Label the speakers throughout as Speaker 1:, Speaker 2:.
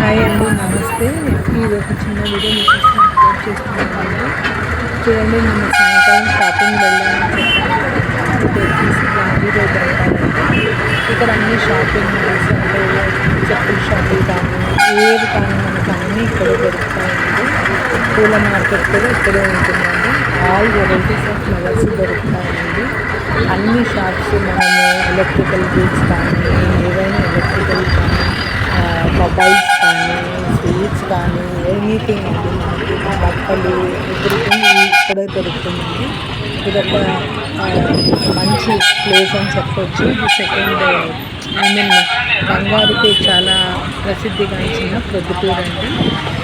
Speaker 1: Hi అండి నమస్తే. ఇది ఒక చిన్న వీడియో మీకు అప్లోడ్ చేస్తున్నాను చూడండి నిన్న సాయంకాలం షాపింగ్ వెళ్ళామని చెప్పాను గాంధీ రోడ్ అంటారండి ఇక్కడ అన్ని షాపింగ్ మాల్స్ అంటే చెప్పుల షాపులు కానీ ఏది కానీ మనకు అన్నీ ఇక్కడ దొరుకుతాయండి. పూల మార్కెట్ కూడా ఇక్కడే ఉంటుందండి. ఆల్ వెరైటీస్ ఆఫ్ ఫ్లవర్స్ దొరుకుతాయండి. అన్ని షాప్స్ మనము ఎలక్ట్రికల్ గూడ్స్ కానీ ఏవైనా ఎలక్ట్రికల్ కానీ మొబైల్స్ కానీ ఎనీథింగ్ అండి మనకి బట్టలు ఎవ్రీథింగ్ ఇక్కడే దొరుకుతుందండి ఇదొక మంచి ప్లేస్ అని చెప్పొచ్చు. ఇది సెకండ్ ఐ మీన్ బంగారుకి చాలా ప్రసిద్ధిగాంచిన ప్రొద్దుటూరు అండి.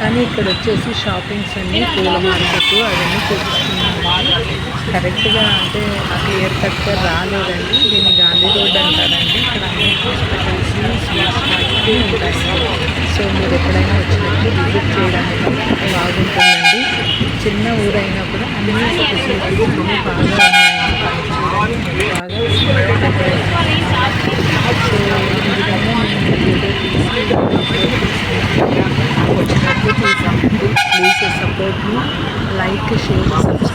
Speaker 1: కానీ ఇక్కడ వచ్చేసి షాపింగ్స్ అన్ని పూల మార్కెట్ అవన్నీ చూపిస్తున్నామండి కరెక్ట్గా అంటే నాకు క్లియర్ కట్గా రాలేదండి. దీన్ని గాంధీ రోడ్ అంటారండి. ఉంటాయి సో మీరు ఎప్పుడైనా వచ్చినప్పుడు విజిట్ చేయడానికి బాగుంటుందండి. చిన్న ఊరైనా కూడా అన్ని ఫెసిలిటీస్ అన్నీ బాగా బాగా సో ఈ విధంగా వచ్చినప్పుడు చూసానండి please support like share subscribe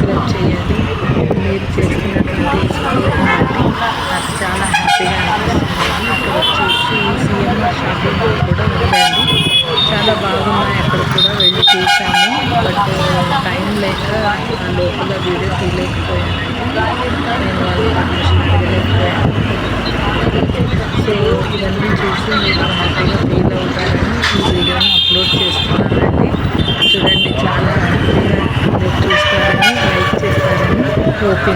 Speaker 1: ఆ లోపల వీడియో తీయలేకపోయాను నేను వాళ్ళ పర్మిషన్ అడగలేకపోయాను సో ఇవన్నీ చూసి మీరు హ్యాపీగా ఫీల్ అవుతారని ఈ వీడియోని అప్లోడ్ చేస్తున్నానండి చూడండి చాలా హ్యాపీగా మీరు చూస్తారని లైక్ చేస్తారని ఓకే